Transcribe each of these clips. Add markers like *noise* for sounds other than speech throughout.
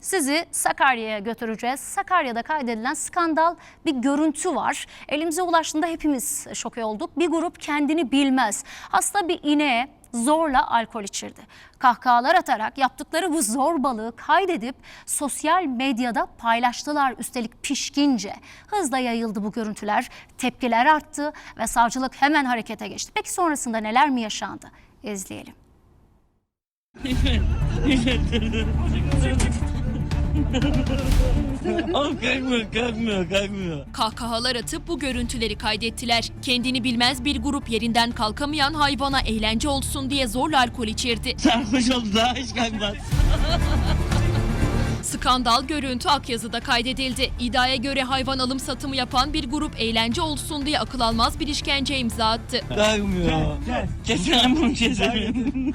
Sizi Sakarya'ya götüreceğiz. Sakarya'da kaydedilen skandal bir görüntü var. Elimize ulaştığında hepimiz şok olduk. Bir grup kendini bilmez. Hasta bir ineğe zorla alkol içirdi. Kahkahalar atarak yaptıkları bu zorbalığı kaydedip sosyal medyada paylaştılar üstelik pişkince. Hızla yayıldı bu görüntüler, tepkiler arttı ve savcılık hemen harekete geçti. Peki sonrasında neler mi yaşandı? İzleyelim. *laughs* Oğlum kalkmıyor, kalkmıyor, kalkmıyor. Kahkahalar atıp bu görüntüleri kaydettiler. Kendini bilmez bir grup yerinden kalkamayan hayvana eğlence olsun diye zorla alkol içirdi. Sarhoş oldu daha hiç kalkmaz. Skandal görüntü Akyazı'da kaydedildi. İddiaya göre hayvan alım satımı yapan bir grup eğlence olsun diye akıl almaz bir işkence imza attı. Kalkmıyor. Keselim bunu keselim.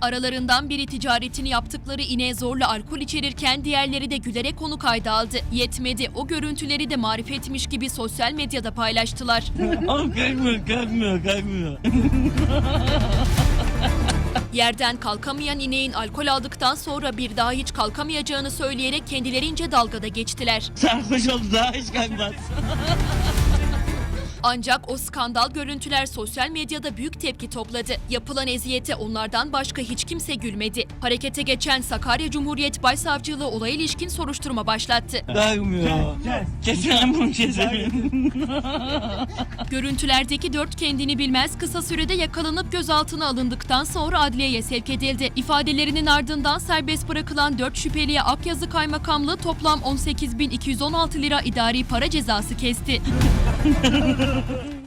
Aralarından biri ticaretini yaptıkları ineğe zorla alkol içerirken diğerleri de gülerek konu kayda aldı. Yetmedi o görüntüleri de marifetmiş gibi sosyal medyada paylaştılar. Oğlum kalkmıyor, kalkmıyor, kalkmıyor. Yerden kalkamayan ineğin alkol aldıktan sonra bir daha hiç kalkamayacağını söyleyerek kendilerince dalgada geçtiler. Sarhoş oldu daha hiç kalkmaz. *laughs* Ancak o skandal görüntüler sosyal medyada büyük tepki topladı. Yapılan eziyete onlardan başka hiç kimse gülmedi. Harekete geçen Sakarya Cumhuriyet Başsavcılığı olaya ilişkin soruşturma başlattı. Kalkmıyor. Keselim bunu keselim. *laughs* Görüntülerdeki dört kendini bilmez kısa sürede yakalanıp gözaltına alındıktan sonra adliyeye sevk edildi. İfadelerinin ardından serbest bırakılan dört şüpheliye Akyazı Kaymakamlığı toplam 18.216 lira idari para cezası kesti. Ha ha ha ha ha!